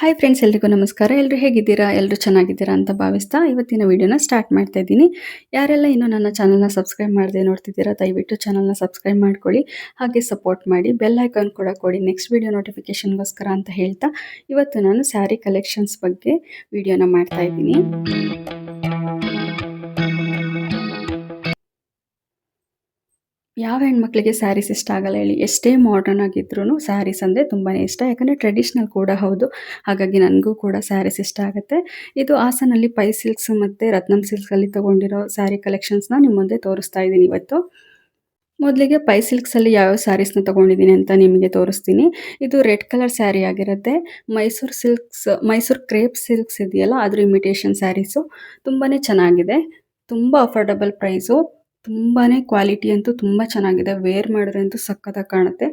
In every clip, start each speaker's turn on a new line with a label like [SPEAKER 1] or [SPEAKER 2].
[SPEAKER 1] Hi friends ಎಲ್ರಿಗೂ ನಮಸ್ಕಾರ. ಎಲ್ಲರೂ ಹೇಗಿದ್ದೀರಾ? ಎಲ್ಲರೂ ಚೆನ್ನಾಗಿದ್ದೀರಾ ಅಂತ ಭಾವಿಸ್ತಾ ಇವತ್ತಿನ ವಿಡಿಯೋನ ಸ್ಟಾರ್ಟ್ ಮಾಡ್ತಾ ಇದ್ದೀನಿ. ಯಾರೆಲ್ಲ ಇನ್ನೂ ನನ್ನ ಚಾನಲ್ನ ಸಬ್ಸ್ಕ್ರೈಬ್ ಮಾಡದೆ ನೋಡ್ತಿದ್ದೀರಾ, ದಯವಿಟ್ಟು ಚಾನಲ್ನ ಸಬ್ಸ್ಕ್ರೈಬ್ ಮಾಡ್ಕೊಳ್ಳಿ ಹಾಗೆ ಸಪೋರ್ಟ್ ಮಾಡಿ ಬೆಲ್ ಐಕಾನ್ ಕೂಡ ಕೊಡಿ. ನೆಕ್ಸ್ಟ್ ವಿಡಿಯೋ ನೋಟಿಫಿಕೇಷನ್ಗೋಸ್ಕರ ಅಂತ ಹೇಳ್ತಾ ಇವತ್ತು ನಾನು ಸ್ಯಾರಿ ಕಲೆಕ್ಷನ್ಸ್ ಬಗ್ಗೆ ವಿಡಿಯೋನ ಮಾಡ್ತಾ ಇದ್ದೀನಿ. ಯಾವ ಹೆಣ್ಮಕ್ಳಿಗೆ ಸ್ಯಾರೀಸ್ ಇಷ್ಟ ಆಗಲ್ಲ ಹೇಳಿ. ಎಷ್ಟೇ ಮಾಡರ್ನ್ ಆಗಿದ್ರು ಸ್ಯಾರೀಸ್ ಅಂದರೆ ತುಂಬಾ ಇಷ್ಟ. ಯಾಕಂದರೆ ಟ್ರೆಡಿಷ್ನಲ್ ಕೂಡ ಹೌದು. ಹಾಗಾಗಿ ನನಗೂ ಕೂಡ ಸ್ಯಾರೀಸ್ ಇಷ್ಟ ಆಗುತ್ತೆ. ಇದು ಹಾಸನಲ್ಲಿ ಪೈ ಸಿಲ್ಕ್ಸ್ ಮತ್ತು ರತ್ನಂ ಸಿಲ್ಕ್ಸಲ್ಲಿ ತೊಗೊಂಡಿರೋ ಸ್ಯಾರಿ ಕಲೆಕ್ಷನ್ಸ್ನ ನಿಮ್ಮ ಮುಂದೆ ತೋರಿಸ್ತಾ ಇದ್ದೀನಿ ಇವತ್ತು. ಮೊದಲಿಗೆ ಪೈ ಸಿಲ್ಕ್ಸಲ್ಲಿ ಯಾವ್ಯಾವ ಸ್ಯಾರೀಸ್ನ ತೊಗೊಂಡಿದ್ದೀನಿ ಅಂತ ನಿಮಗೆ ತೋರಿಸ್ತೀನಿ. ಇದು ರೆಡ್ ಕಲರ್ ಸ್ಯಾರಿ ಆಗಿರುತ್ತೆ. Mysuru silks Mysuru crepe silks ಇದೆಯಲ್ಲ, ಅದ್ರ ಇಮಿಟೇಷನ್ ಸ್ಯಾರೀಸು ತುಂಬಾ ಚೆನ್ನಾಗಿದೆ. ತುಂಬ ಅಫೋರ್ಡಬಲ್ ಪ್ರೈಸು ತುಂಬಾ ಕ್ವಾಲಿಟಿ ಅಂತೂ ತುಂಬ ಚೆನ್ನಾಗಿದೆ. ವೇರ್ ಮಾಡಿದ್ರೆ ಅಂತೂ ಸಖತ್ತಾಗಿ ಕಾಣುತ್ತೆ.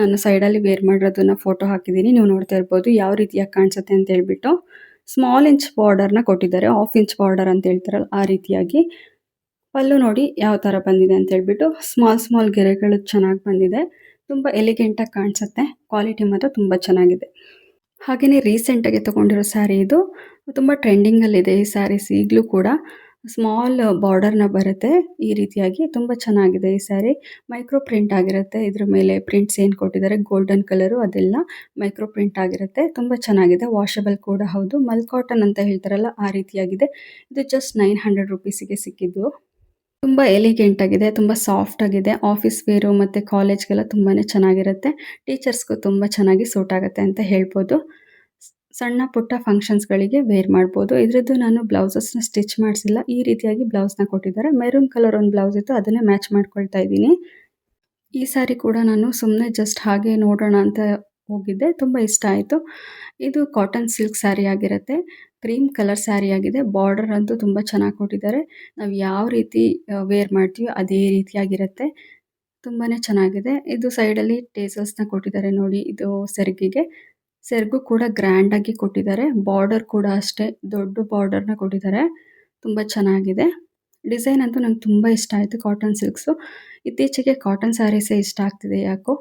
[SPEAKER 1] ನಾನು ಸೈಡಲ್ಲಿ ವೇರ್ ಮಾಡಿರೋದನ್ನ ಫೋಟೋ ಹಾಕಿದ್ದೀನಿ. ನೀವು ನೋಡ್ತಾ ಇರ್ಬೋದು ಯಾವ ರೀತಿಯಾಗಿ ಕಾಣಿಸುತ್ತೆ ಅಂತ ಹೇಳ್ಬಿಟ್ಟು ಸ್ಮಾಲ್ ಇಂಚ್ ಬಾರ್ಡರ್ನ ಕೊಟ್ಟಿದ್ದಾರೆ. ಹಾಫ್ ಇಂಚ್ ಬಾರ್ಡರ್ ಅಂತ ಹೇಳ್ತಾರಲ್ಲ ಆ ರೀತಿಯಾಗಿ. ಪಲ್ಲು ನೋಡಿ ಯಾವ ಥರ ಬಂದಿದೆ ಅಂತ ಹೇಳ್ಬಿಟ್ಟು ಸ್ಮಾಲ್ ಸ್ಮಾಲ್ ಗೆರೆಗಳು ಚೆನ್ನಾಗಿ ಬಂದಿದೆ. ತುಂಬ ಎಲಿಗೆಂಟಾಗಿ ಕಾಣಿಸುತ್ತೆ. ಕ್ವಾಲಿಟಿ ಮಾತ್ರ ತುಂಬ ಚೆನ್ನಾಗಿದೆ. ಹಾಗೆಯೇ ರೀಸೆಂಟಾಗಿ ತೊಗೊಂಡಿರೋ ಸ್ಯಾರಿ ಇದು. ತುಂಬ ಟ್ರೆಂಡಿಂಗಲ್ಲಿದೆ ಈ ಸ್ಯಾರೀಸ್ ಈಗಲೂ ಕೂಡ. ಸ್ಮಾಲ್ ಬಾರ್ಡರ್ನ ಬರುತ್ತೆ. ಈ ರೀತಿಯಾಗಿ ತುಂಬ ಚೆನ್ನಾಗಿದೆ ಈ ಸ್ಯಾರಿ ಮೈಕ್ರೋ ಪ್ರಿಂಟ್ ಆಗಿರುತ್ತೆ. ಇದ್ರ ಮೇಲೆ ಪ್ರಿಂಟ್ಸ್ ಏನು ಕೊಟ್ಟಿದ್ದಾರೆ? ಗೋಲ್ಡನ್ ಕಲರು ಅದೆಲ್ಲ ಮೈಕ್ರೋ ಪ್ರಿಂಟ್ ಆಗಿರುತ್ತೆ. ತುಂಬ ಚೆನ್ನಾಗಿದೆ. ವಾಷಬಲ್ ಕೂಡ ಹೌದು. ಮಲ್ ಕಾಟನ್ ಅಂತ ಹೇಳ್ತಾರಲ್ಲ, ಆ ರೀತಿಯಾಗಿದೆ. ಇದು ಜಸ್ಟ್ ನೈನ್ ಹಂಡ್ರೆಡ್ ರುಪೀಸಿಗೆ ಸಿಕ್ಕಿದ್ದು. ತುಂಬ ಎಲಿಗೆಂಟ್ ಆಗಿದೆ. ತುಂಬ ಸಾಫ್ಟ್ ಆಗಿದೆ. ಆಫೀಸ್ ವೇರು ಮತ್ತು ಕಾಲೇಜ್ಗೆಲ್ಲ ತುಂಬಾ ಚೆನ್ನಾಗಿರುತ್ತೆ. ಟೀಚರ್ಸ್ಗೂ ತುಂಬ ಚೆನ್ನಾಗಿ ಸೂಟ್ ಆಗುತ್ತೆ ಅಂತ ಹೇಳ್ಬೋದು. ಸಣ್ಣ ಪುಟ್ಟ ಫಂಕ್ಷನ್ಸ್ಗಳಿಗೆ ವೇರ್ ಮಾಡ್ಬೋದು. ಇದರದ್ದು ನಾನು ಬ್ಲೌಸಸ್ನ ಸ್ಟಿಚ್ ಮಾಡಿಸಿಲ್ಲ. ಈ ರೀತಿಯಾಗಿ ಬ್ಲೌಸ್ನ ಕೊಟ್ಟಿದ್ದಾರೆ. ಮೆರೂನ್ ಕಲರ್ ಒಂದು ಬ್ಲೌಸ್ ಇತ್ತು. ಅದನ್ನೇ ಮ್ಯಾಚ್ ಮಾಡ್ಕೊಳ್ತಾ ಇದ್ದೀನಿ. ಈ ಸಾರಿ ಕೂಡ ನಾನು ಸುಮ್ಮನೆ ಜಸ್ಟ್ ಹಾಗೆ ನೋಡೋಣ ಅಂತ ಹೋಗಿದ್ದೆ. ತುಂಬ ಇಷ್ಟ ಆಯಿತು. ಇದು ಕಾಟನ್ ಸಿಲ್ಕ್ ಸ್ಯಾರಿ ಆಗಿರುತ್ತೆ. ಕ್ರೀಮ್ ಕಲರ್ ಸ್ಯಾರಿ ಆಗಿದೆ. ಬಾರ್ಡರ್ ಅಂತೂ ತುಂಬ ಚೆನ್ನಾಗಿ ಕೊಟ್ಟಿದ್ದಾರೆ. ನಾವು ಯಾವ ರೀತಿ ವೇರ್ ಮಾಡ್ತೀವಿ ಅದೇ ರೀತಿಯಾಗಿರುತ್ತೆ ತುಂಬಾ ಚೆನ್ನಾಗಿದೆ. ಇದು ಸೈಡಲ್ಲಿ ಟೇಸಲ್ಸ್ನ ಕೊಟ್ಟಿದ್ದಾರೆ ನೋಡಿ. ಇದು ಸೆರಗಿಗೆ. ಸೆರಗು ಕೂಡ ಗ್ರ್ಯಾಂಡ್ ಆಗಿ ಕೊಟ್ಟಿದ್ದಾರೆ. ಬಾರ್ಡರ್ ಕೂಡ ಅಷ್ಟೇ, ದೊಡ್ಡ ಬಾರ್ಡರ್ನ ಕೊಟ್ಟಿದ್ದಾರೆ. ತುಂಬ ಚೆನ್ನಾಗಿದೆ. ಡಿಸೈನ್ ಅಂತೂ ನಂಗೆ ತುಂಬ ಇಷ್ಟ ಆಯಿತು ಕಾಟನ್ ಸಿಲ್ಕ್ಸು ಇತ್ತೀಚೆಗೆ ಕಾಟನ್ ಸ್ಯಾರೀಸೇ ಇಷ್ಟ ಆಗ್ತಿದೆ ಯಾಕೋ.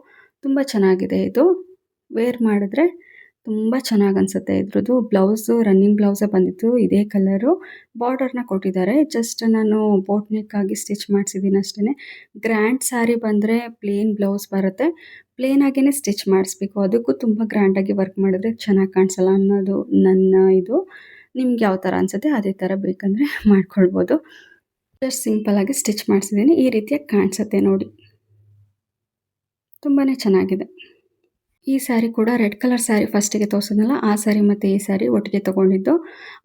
[SPEAKER 1] ತುಂಬ ಚೆನ್ನಾಗಿದೆ ಇದು. ವೇರ್ ಮಾಡಿದ್ರೆ ತುಂಬ ಚೆನ್ನಾಗಿ ಅನಿಸುತ್ತೆ. ಇದ್ರದ್ದು ಬ್ಲೌಸು ರನ್ನಿಂಗ್ ಬ್ಲೌಸೇ ಬಂದಿತ್ತು. ಇದೇ ಕಲರು ಬಾರ್ಡರ್ನ ಕೊಟ್ಟಿದ್ದಾರೆ. ಜಸ್ಟ್ ನಾನು ಬೋಟ್ ನೆಕ್ ಆಗಿ ಸ್ಟಿಚ್ ಮಾಡಿಸಿದ್ದೀನಿ ಅಷ್ಟೇ ಗ್ರ್ಯಾಂಡ್ ಸ್ಯಾರಿ ಬಂದರೆ ಪ್ಲೇನ್ ಬ್ಲೌಸ್ ಬರುತ್ತೆ. ಪ್ಲೇನ್ ಆಗಿನೇ ಸ್ಟಿಚ್ ಮಾಡಿಸ್ಬೇಕು. ಅದಕ್ಕೂ ತುಂಬ ಗ್ರ್ಯಾಂಡಾಗಿ ವರ್ಕ್ ಮಾಡಿದ್ರೆ ಚೆನ್ನಾಗಿ ಕಾಣಿಸಲ್ಲ ಅನ್ನೋದು ನನ್ನ ಇದು. ನಿಮ್ಗೆ ಯಾವ ಥರ ಅನಿಸುತ್ತೆ ಅದೇ ಥರ ಬೇಕಂದರೆ ಮಾಡ್ಕೊಳ್ಬೋದು. ಜಸ್ಟ್ ಸಿಂಪಲಾಗಿ ಸ್ಟಿಚ್ ಮಾಡಿಸಿದ್ದೀನಿ ಈ ರೀತಿಯಾಗಿ ಕಾಣಿಸುತ್ತೆ ನೋಡಿ. ತುಂಬಾ ಚೆನ್ನಾಗಿದೆ. ಈ ಸ್ಯಾರಿ ಕೂಡ ರೆಡ್ ಕಲರ್ ಸ್ಯಾರಿ ಫಸ್ಟಿಗೆ ತೋರಿಸಿದ್ನಲ್ಲ, ಆ ಸ್ಯಾರಿ ಮತ್ತು ಈ ಸ್ಯಾರಿ ಒಟ್ಟಿಗೆ ತೊಗೊಂಡಿದ್ದು.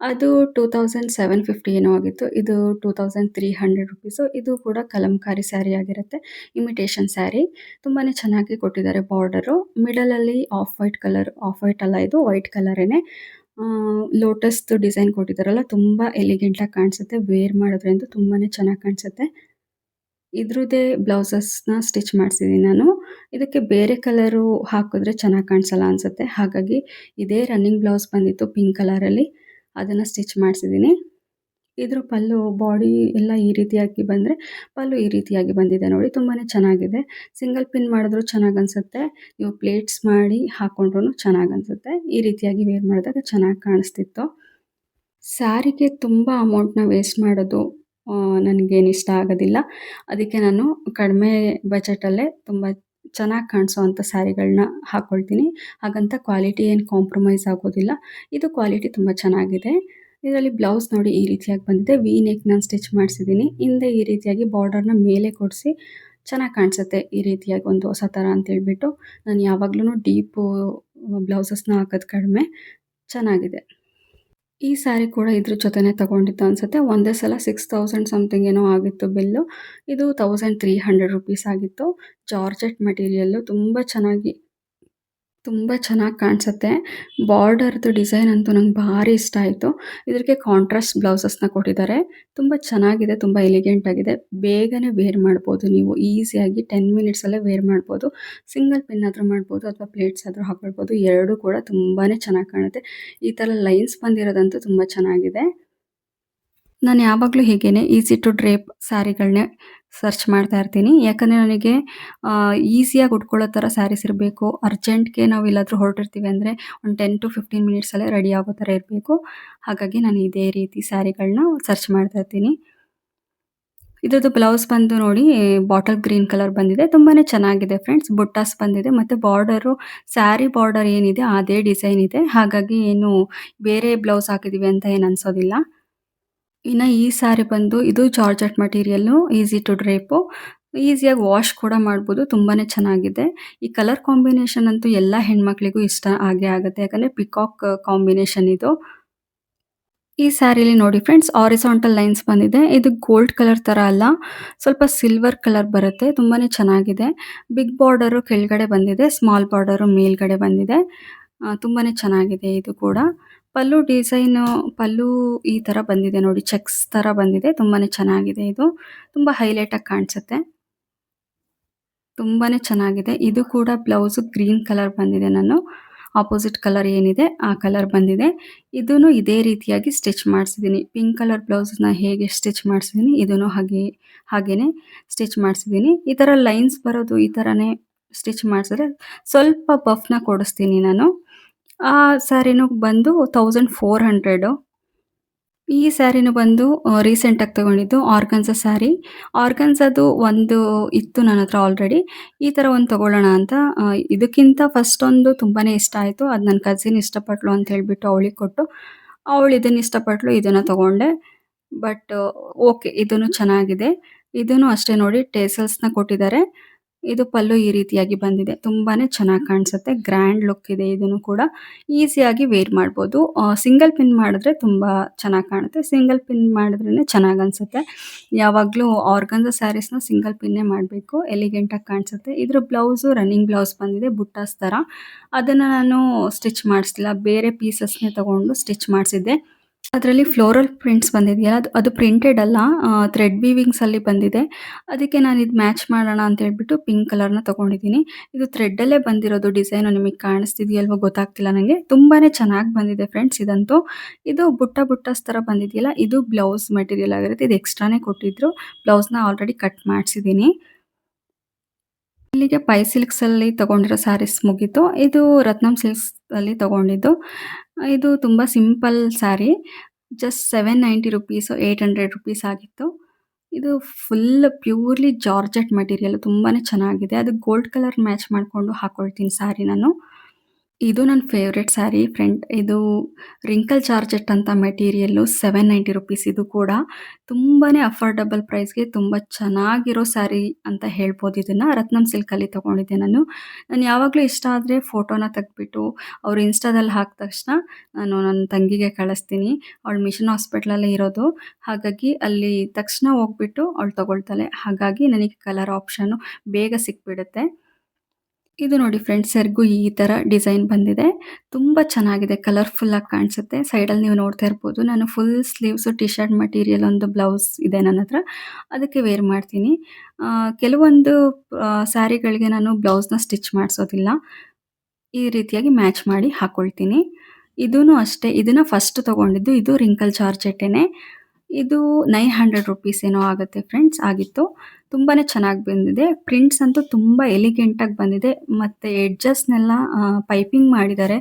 [SPEAKER 1] ಅದು ಟೂ ತೌಸಂಡ್ ಸೆವೆನ್ ಫಿಫ್ಟಿ ಏನೋ ಆಗಿತ್ತು. ಇದು two thousand three hundred rupees ಇದು ಕೂಡ ಕಲಂಕಾರಿ ಸ್ಯಾರಿ ಆಗಿರುತ್ತೆ. ಇಮಿಟೇಷನ್ ಸ್ಯಾರಿ ತುಂಬಾ ಚೆನ್ನಾಗಿ ಕೊಟ್ಟಿದ್ದಾರೆ border ಮಿಡಲಲ್ಲಿ off white colour off white ಅಲ್ಲ ಇದು ವೈಟ್ ಕಲರೇನೆ ಲೋಟಸ್ದು ಡಿಸೈನ್ ಕೊಟ್ಟಿದ್ದಾರಲ್ಲ, ತುಂಬ ಎಲಿಗೆಂಟಾಗಿ ಕಾಣಿಸುತ್ತೆ. ವೇರ್ ಮಾಡೋದ್ರಿಂದ ತುಂಬಾ ಚೆನ್ನಾಗಿ ಕಾಣಿಸುತ್ತೆ. ಇದ್ರದ್ದೇ ಬ್ಲೌಸಸ್ನ ಸ್ಟಿಚ್ ಮಾಡಿಸಿದ್ದೀನಿ ನಾನು. ಇದಕ್ಕೆ ಬೇರೆ ಕಲರು ಹಾಕಿದ್ರೆ ಚೆನ್ನಾಗಿ ಕಾಣಿಸಲ್ಲ ಅನಿಸುತ್ತೆ. ಹಾಗಾಗಿ ಇದೇ ರನ್ನಿಂಗ್ ಬ್ಲೌಸ್ ಬಂದಿತ್ತು ಪಿಂಕ್ ಕಲರಲ್ಲಿ ಅದನ್ನು ಸ್ಟಿಚ್ ಮಾಡಿಸಿದ್ದೀನಿ ಇದ್ರ ಪಲ್ಲು ಬಾಡಿ ಎಲ್ಲ ಈ ರೀತಿಯಾಗಿ ಬಂದರೆ ಪಲ್ಲು ಈ ರೀತಿಯಾಗಿ ಬಂದಿದೆ ನೋಡಿ ತುಂಬಾ ಚೆನ್ನಾಗಿದೆ. ಸಿಂಗಲ್ ಪಿನ್ ಮಾಡಿದ್ರು ಚೆನ್ನಾಗಿ ಅನಿಸುತ್ತೆ. ನೀವು ಪ್ಲೇಟ್ಸ್ ಮಾಡಿ ಹಾಕ್ಕೊಂಡ್ರೂ ಚೆನ್ನಾಗಿ ಅನಿಸುತ್ತೆ. ಈ ರೀತಿಯಾಗಿ ವೇರ್ ಮಾಡಿದಾಗ ಚೆನ್ನಾಗಿ ಕಾಣಿಸ್ತಿತ್ತು. ಸ್ಯಾರಿಗೆ ತುಂಬ ಅಮೌಂಟ್ನ ವೇಸ್ಟ್ ಮಾಡೋದು ನನಗೇನು ಇಷ್ಟ ಆಗೋದಿಲ್ಲ. ಅದಕ್ಕೆ ನಾನು ಕಡಿಮೆ ಬಜೆಟಲ್ಲೇ ತುಂಬ ಚೆನ್ನಾಗಿ ಕಾಣಿಸೋವಂಥ ಸ್ಯಾರಿಗಳನ್ನ ಹಾಕ್ಕೊಳ್ತೀನಿ ಹಾಗಂತ ಕ್ವಾಲಿಟಿ ಏನು ಕಾಂಪ್ರಮೈಸ್ ಆಗೋದಿಲ್ಲ. ಇದು ಕ್ವಾಲಿಟಿ ತುಂಬ ಚೆನ್ನಾಗಿದೆ. ಇದರಲ್ಲಿ ಬ್ಲೌಸ್ ನೋಡಿ ಈ ರೀತಿಯಾಗಿ ಬಂದಿದೆ. ವಿ ನೆಕ್ ನಾನು ಸ್ಟಿಚ್ ಮಾಡಿಸಿದ್ದೀನಿ. ಹಿಂದೆ ಈ ರೀತಿಯಾಗಿ ಬಾರ್ಡರ್ನ ಮೇಲೆ ಕೊಡಿಸಿ ಚೆನ್ನಾಗಿ ಕಾಣಿಸುತ್ತೆ ಈ ರೀತಿಯಾಗಿ ಒಂದು ಹೊಸ ಥರ ಅಂತೇಳ್ಬಿಟ್ಟು ನಾನು ಯಾವಾಗಲೂ ಡೀಪು ಬ್ಲೌಸಸ್ನ ಹಾಕೋದು ಕಡಿಮೆ ಚೆನ್ನಾಗಿದೆ. ಈ ಸ್ಯಾರಿ ಕೂಡ ಇದ್ರ ಜೊತೆನೆ ತಗೊಂಡಿದ್ದು ಅನ್ಸುತ್ತೆ. ಒಂದೇ ಸಲ ಸಿಕ್ಸ್ ತೌಸಂಡ್ ಸಮಥಿಂಗ್ ಏನೋ ಆಗಿತ್ತು ಬಿಲ್ಲು. ಇದು ತೌಸಂಡ್ ತ್ರೀ ಹಂಡ್ರೆಡ್ ರುಪೀಸ್ ಆಗಿತ್ತು. ಜಾರ್ಜೆಟ್ ಮೆಟೀರಿಯಲ್ಲು ತುಂಬ ಚೆನ್ನಾಗಿ ತುಂಬ ಚೆನ್ನಾಗಿ ಕಾಣಿಸುತ್ತೆ. ಬಾರ್ಡರ್ದು ಡಿಸೈನ್ ಅಂತೂ ನಂಗೆ ಭಾರಿ ಇಷ್ಟ ಆಯಿತು. ಇದಕ್ಕೆ ಕಾಂಟ್ರಾಸ್ಟ್ ಬ್ಲೌಸಸ್ನ ಕೊಟ್ಟಿದ್ದಾರೆ. ತುಂಬ ಚೆನ್ನಾಗಿದೆ, ತುಂಬ ಎಲಿಗೆಂಟ್ ಆಗಿದೆ. ಬೇಗನೆ ವೇರ್ ಮಾಡ್ಬೋದು ನೀವು. ಈಸಿಯಾಗಿ ಟೆನ್ ಮಿನಿಟ್ಸಲ್ಲೇ ವೇರ್ ಮಾಡ್ಬೋದು. ಸಿಂಗಲ್ ಪಿನ್ ಆದರೂ ಮಾಡ್ಬೋದು ಅಥವಾ ಪ್ಲೇಟ್ಸ್ ಆದರೂ ಹಾಕೊಳ್ಬೋದು. ಎರಡೂ ಕೂಡ ತುಂಬಾ ಚೆನ್ನಾಗಿ ಕಾಣುತ್ತೆ. ಈ ಥರ ಲೈನ್ಸ್ ಬಂದಿರೋದಂತೂ ತುಂಬ ಚೆನ್ನಾಗಿದೆ. ನಾನು ಯಾವಾಗಲೂ ಹೀಗೇ ಈಸಿ ಟು ಡ್ರೇಪ್ ಸ್ಯಾರಿಗಳನ್ನೇ ಸರ್ಚ್ ಮಾಡ್ತಾ ಇರ್ತೀನಿ. ಯಾಕಂದರೆ ನನಗೆ ಈಸಿಯಾಗಿ ಉಟ್ಕೊಳ್ಳೋ ಥರ ಸ್ಯಾರೀಸ್ ಇರಬೇಕು. ಅರ್ಜೆಂಟ್ಗೆ ನಾವು ಎಲ್ಲಾದರೂ ಹೊರಟಿರ್ತೀವಿ ಅಂದರೆ ಒಂದು ಟೆನ್ ಟು ಫಿಫ್ಟೀನ್ ಮಿನಿಟ್ಸಲ್ಲೇ ರೆಡಿ ಆಗೋ ಥರ ಇರಬೇಕು. ಹಾಗಾಗಿ ನಾನು ಇದೇ ರೀತಿ ಸ್ಯಾರಿಗಳನ್ನ ಸರ್ಚ್ ಮಾಡ್ತಾ ಇರ್ತೀನಿ. ಇದರದ್ದು ಬ್ಲೌಸ್ ಬಂದು ನೋಡಿ ಬಾಟಲ್ ಗ್ರೀನ್ ಕಲರ್ ಬಂದಿದೆ. ತುಂಬಾ ಚೆನ್ನಾಗಿದೆ ಫ್ರೆಂಡ್ಸ್ ಬುಟ್ಟಾಸ್ ಬಂದಿದೆ. ಮತ್ತು ಬಾರ್ಡರು ಸ್ಯಾರಿ ಬಾರ್ಡರ್ ಏನಿದೆ, ಅದೇ ಡಿಸೈನ್ ಇದೆ. ಹಾಗಾಗಿ ಏನು ಬೇರೆ ಬ್ಲೌಸ್ ಹಾಕಿದ್ದೀವಿ ಅಂತ ಏನು ಅನ್ಸೋದಿಲ್ಲ. ಇನ್ನು ಈ ಸ್ಯಾರಿ ಬಂದು ಇದು georgette material easy to drape ಈಸಿಯಾಗಿ ವಾಶ್ ಕೂಡ ಮಾಡ್ಬೋದು ತುಂಬಾ ಚೆನ್ನಾಗಿದೆ. ಈ ಕಲರ್ ಕಾಂಬಿನೇಷನ್ ಅಂತೂ ಎಲ್ಲ ಹೆಣ್ಮಕ್ಳಿಗೂ ಇಷ್ಟ ಆಗೇ ಆಗುತ್ತೆ, ಯಾಕಂದರೆ ಪಿಕಾಕ್ ಕಾಂಬಿನೇಷನ್ ಇದು. ಈ ಸ್ಯಾರಿಲಿ ನೋಡಿ ಫ್ರೆಂಡ್ಸ್ ಆರಿಸಾಂಟಲ್ ಲೈನ್ಸ್ ಬಂದಿದೆ. ಇದು ಗೋಲ್ಡ್ ಕಲರ್ ತರ ಅಲ್ಲ, ಸ್ವಲ್ಪ ಸಿಲ್ವರ್ ಕಲರ್ ಬರುತ್ತೆ, ತುಂಬಾನೇ ಚೆನ್ನಾಗಿದೆ. ಬಿಗ್ ಬಾರ್ಡರು ಕೆಳಗಡೆ ಬಂದಿದೆ ಸ್ಮಾಲ್ ಬಾರ್ಡರು ಮೇಲ್ಗಡೆ ಬಂದಿದೆ. ತುಂಬಾ ಚೆನ್ನಾಗಿದೆ ಇದು ಕೂಡ. ಪಲ್ಲು ಡಿಸೈನ್, ಪಲ್ಲು ಈ ತರ ಬಂದಿದೆ ನೋಡಿ, ಚೆಕ್ಸ್ ತರ ಬಂದಿದೆ, ತುಂಬಾನೇ ಚೆನ್ನಾಗಿದೆ ಇದು. ತುಂಬಾ ಹೈಲೈಟ್ ಆಗಿ ಕಾಣಿಸುತ್ತೆ. ತುಂಬಾನೇ ಚೆನ್ನಾಗಿದೆ. ಇದು ಕೂಡ ಬ್ಲೌಸು ಗ್ರೀನ್ ಕಲರ್ ಬಂದಿದೆ ನಾನು. ಆಪೋಸಿಟ್ ಕಲರ್ ಏನಿದೆ, ಆ ಕಲರ್ ಬಂದಿದೆ. ಇದನ್ನು ಇದೇ ರೀತಿಯಾಗಿ ಸ್ಟಿಚ್ ಮಾಡಿಸಿದ್ದೀನಿ. ಪಿಂಕ್ ಕಲರ್ ಬ್ಲೌಸ್ನ ಹೇಗೆ ಸ್ಟಿಚ್ ಮಾಡಿಸಿದ್ದೀನಿ, ಇದನ್ನು ಹಾಗೆ, ಹಾಗೇನೆ ಸ್ಟಿಚ್ ಮಾಡಿಸಿದ್ದೀನಿ. ಈ ಥರ ಲೈನ್ಸ್ ಬರೋದು ಈ ಥರನೇ ಸ್ಟಿಚ್ ಮಾಡಿಸಿದ್ರೆ ಸ್ವಲ್ಪ ಬಫ್ನ ಕೊಡಿಸ್ತೀನಿ ನಾನು. ಆ ಸ್ಯಾರಿನೂ ಬಂದು ತೌಸಂಡ್ ಫೋರ್ ಹಂಡ್ರೆಡು. ಈ ಸ್ಯಾರಿನೂ ಬಂದು ರೀಸೆಂಟಾಗಿ ತಗೊಂಡಿದ್ದು ಆರ್ಗನ್ಸ ಸ್ಯಾರಿ. ಆರ್ಗನ್ಸದು ಒಂದು ಇತ್ತು ನನ್ನ ಹತ್ರ ಆಲ್ರೆಡಿ. ಈ ಥರ ಒಂದು ತೊಗೊಳ್ಳೋಣ ಅಂತ ಇದಕ್ಕಿಂತ ಫಸ್ಟ್ ಒಂದು ತುಂಬಾ ಇಷ್ಟ ಆಯಿತು. ಅದು ನನ್ನ ಕಸಿನ್ ಇಷ್ಟಪಟ್ಲು ಅಂತ ಹೇಳಿಬಿಟ್ಟು ಅವಳಿಗೆ ಕೊಟ್ಟು, ಅವಳು ಇದನ್ನು ಇಷ್ಟಪಟ್ಲು ಇದನ್ನು ತಗೊಂಡೆ. ಬಟ್, ಓಕೆ ಇದೂ ಚೆನ್ನಾಗಿದೆ. ಇದನ್ನು ಅಷ್ಟೇ ನೋಡಿ, ಟೇಸಲ್ಸ್ನ ಕೊಟ್ಟಿದ್ದಾರೆ. ಇದು ಪಲ್ಲು ಈ ರೀತಿಯಾಗಿ ಬಂದಿದೆ. ತುಂಬಾನೇ ಚೆನ್ನಾಗಿ ಕಾಣಿಸುತ್ತೆ. ಗ್ರ್ಯಾಂಡ್ ಲುಕ್ ಇದೆ ಇದನ್ನು ಕೂಡ. ಈಸಿಯಾಗಿ ವೇರ್ ಮಾಡ್ಬೋದು. ಸಿಂಗಲ್ ಪಿನ್ ಮಾಡಿದ್ರೆ ತುಂಬ ಚೆನ್ನಾಗಿ ಕಾಣುತ್ತೆ. ಸಿಂಗಲ್ ಪಿನ್ ಮಾಡಿದ್ರೇ ಚೆನ್ನಾಗಿ ಅನ್ಸುತ್ತೆ. ಯಾವಾಗಲೂ ಆರ್ಗನ್ಸ ಸ್ಯಾರೀಸ್ನ ಸಿಂಗಲ್ ಪಿನ್ನೇ ಮಾಡಬೇಕು. ಎಲಿಗೆಂಟಾಗಿ ಕಾಣಿಸುತ್ತೆ. ಇದ್ರ ಬ್ಲೌಸು ರನ್ನಿಂಗ್ ಬ್ಲೌಸ್ ಬಂದಿದೆ, ಬುಟ್ಟಾಸ್ ಥರ ಅದನ್ನು ನಾನು ಸ್ಟಿಚ್ ಮಾಡಿಸ್ಲಿಲ್ಲ ಬೇರೆ ಪೀಸಸ್ನೇ ತಗೊಂಡು ಸ್ಟಿಚ್ ಮಾಡಿಸಿದ್ದೆ. ಅದರಲ್ಲಿ ಫ್ಲೋರಲ್ ಪ್ರಿಂಟ್ಸ್ ಬಂದಿದೆಯಲ್ಲ, ಅದು ಅದು ಪ್ರಿಂಟೆಡ್ ಅಲ್ಲ ಥ್ರೆಡ್ ವೀವಿಂಗ್ಸಲ್ಲಿ ಬಂದಿದೆ. ಅದಕ್ಕೆ ನಾನು ಇದು ಮ್ಯಾಚ್ ಮಾಡೋಣ ಅಂತ ಹೇಳ್ಬಿಟ್ಟು ಪಿಂಕ್ ಕಲರ್ನ ತಗೊಂಡಿದ್ದೀನಿ. ಇದು ಥ್ರೆಡ್ಡಲ್ಲೇ ಬಂದಿರೋದು ಡಿಸೈನು ನಿಮಗೆ ಕಾಣಿಸ್ತಿದೆಯಲ್ವೋ ಗೊತ್ತಾಗ್ತಿಲ್ಲ ನನಗೆ ತುಂಬಾ ಚೆನ್ನಾಗಿ ಬಂದಿದೆ ಫ್ರೆಂಡ್ಸ್ ಇದಂತೂ. ಇದು ಬುಟ್ಟ ಬುಟ್ಟಸ್ ಥರ ಬಂದಿದೆಯಲ್ಲ, ಇದು ಬ್ಲೌಸ್ ಮೆಟೀರಿಯಲ್ ಆಗಿರುತ್ತೆ. ಇದು ಎಕ್ಸ್ಟ್ರಾನೇ ಕೊಟ್ಟಿದ್ರು. ಬ್ಲೌಸ್ನ ಆಲ್ರೆಡಿ ಕಟ್ ಮಾಡಿಸಿದ್ದೀನಿ. ಇಲ್ಲಿಗೆ ಪೈ ಸಿಲ್ಕ್ಸಲ್ಲಿ ತಗೊಂಡಿರೋ ಸ್ಯಾರೀಸ್ ಮುಗೀತು. ಇದು ರತ್ನಂ ಸಿಲ್ಕ್ಸಲ್ಲಿ ತಗೊಂಡಿದ್ದು. ಇದು ತುಂಬ simple sari. Just seven ninety rupees eight hundred rupees ಆಗಿತ್ತು. ಇದು ಫುಲ್ ಪ್ಯೂರ್ಲಿ ಜಾರ್ಜೆಟ್ ಮೆಟೀರಿಯಲ್ ತುಂಬಾ ಚೆನ್ನಾಗಿದೆ. ಅದು ಗೋಲ್ಡ್ ಕಲರ್ ಮ್ಯಾಚ್ ಮಾಡಿಕೊಂಡು ಹಾಕ್ಕೊಳ್ತೀನಿ ಸ್ಯಾರಿ ನಾನು. ಇದು ನನ್ನ ಫೇವ್ರೆಟ್ ಸ್ಯಾರಿ ಫ್ರೆಂಡ್ ಇದು ರಿಂಕಲ್ ಚಾರ್ಜೆಟ್ ಅಂತ ಮೆಟೀರಿಯಲ್ಲು ಸೆವೆನ್ ನೈಂಟಿ ರುಪೀಸ್ ಇದು ಕೂಡ. ತುಂಬಾ ಅಫೋರ್ಡಬಲ್ ಪ್ರೈಸ್ಗೆ ತುಂಬ ಚೆನ್ನಾಗಿರೋ ಸ್ಯಾರಿ ಅಂತ ಹೇಳ್ಬೋದು ಇದನ್ನು. ರತ್ನಂ ಸಿಲ್ಕಲ್ಲಿ ತೊಗೊಂಡಿದ್ದೆ ನಾನು. ನಾನು ಯಾವಾಗಲೂ ಇಷ್ಟ ಆದರೆ ಫೋಟೋನ ತೆಗ್ದುಬಿಟ್ಟು ಅವ್ರು ಇನ್ಸ್ಟಾದಲ್ಲಿ ಹಾಕಿದ ತಕ್ಷಣ ನಾನು ನನ್ನ ತಂಗಿಗೆ ಕಳಿಸ್ತೀನಿ. ಅವಳು ಮಿಷನ್ ಹಾಸ್ಪಿಟ್ಲಲ್ಲೇ ಇರೋದು. ಹಾಗಾಗಿ ಅಲ್ಲಿ ತಕ್ಷಣ ಹೋಗ್ಬಿಟ್ಟು ಅವಳು ತೊಗೊಳ್ತಾಳೆ. ಹಾಗಾಗಿ ನನಗೆ ಕಲರ್ ಆಪ್ಷನ್ನು ಬೇಗ ಸಿಕ್ಬಿಡುತ್ತೆ. ಇದು ನೋಡಿ ಫ್ರೆಂಡ್ಸ್ ಯಾರಿಗೂ ಈ ಥರ ಡಿಸೈನ್ ಬಂದಿದೆ. ತುಂಬ ಚೆನ್ನಾಗಿದೆ ಕಲರ್ಫುಲ್ಲಾಗಿ ಕಾಣಿಸುತ್ತೆ. ಸೈಡಲ್ಲಿ ನೀವು ನೋಡ್ತಾ ಇರ್ಬೋದು, ನಾನು full sleeves T shirt material ಒಂದು ಬ್ಲೌಸ್ ಇದೆ ನನ್ನ ಹತ್ರ. ಅದಕ್ಕೆ ವೇರ್ ಮಾಡ್ತೀನಿ. ಕೆಲವೊಂದು ಸ್ಯಾರಿಗಳಿಗೆ ನಾನು ಬ್ಲೌಸ್ನ ಸ್ಟಿಚ್ ಮಾಡಿಸೋದಿಲ್ಲ. ಈ ರೀತಿಯಾಗಿ ಮ್ಯಾಚ್ ಮಾಡಿ ಹಾಕೊಳ್ತೀನಿ. ಇದೂ ಅಷ್ಟೇ, ಇದನ್ನು ಫಸ್ಟ್ ತೊಗೊಂಡಿದ್ದು ಇದು ರಿಂಕಲ್ ಜಾರ್ಜೆಟ್ಟೇನೆ ಇದು ನೈನ್ ಹಂಡ್ರೆಡ್ ರುಪೀಸ್ ಏನೋ ಆಗುತ್ತೆ ಫ್ರೆಂಡ್ಸ್, ಆಗಿತ್ತು. ತುಂಬಾ ಚೆನ್ನಾಗಿ ಬಂದಿದೆ. ಪ್ರಿಂಟ್ಸ್ ಅಂತೂ ತುಂಬ ಎಲಿಗೆಂಟಾಗಿ ಬಂದಿದೆ. ಮತ್ತು ಎಡ್ಜಸ್ನೆಲ್ಲ ಪೈಪಿಂಗ್ ಮಾಡಿದ್ದಾರೆ.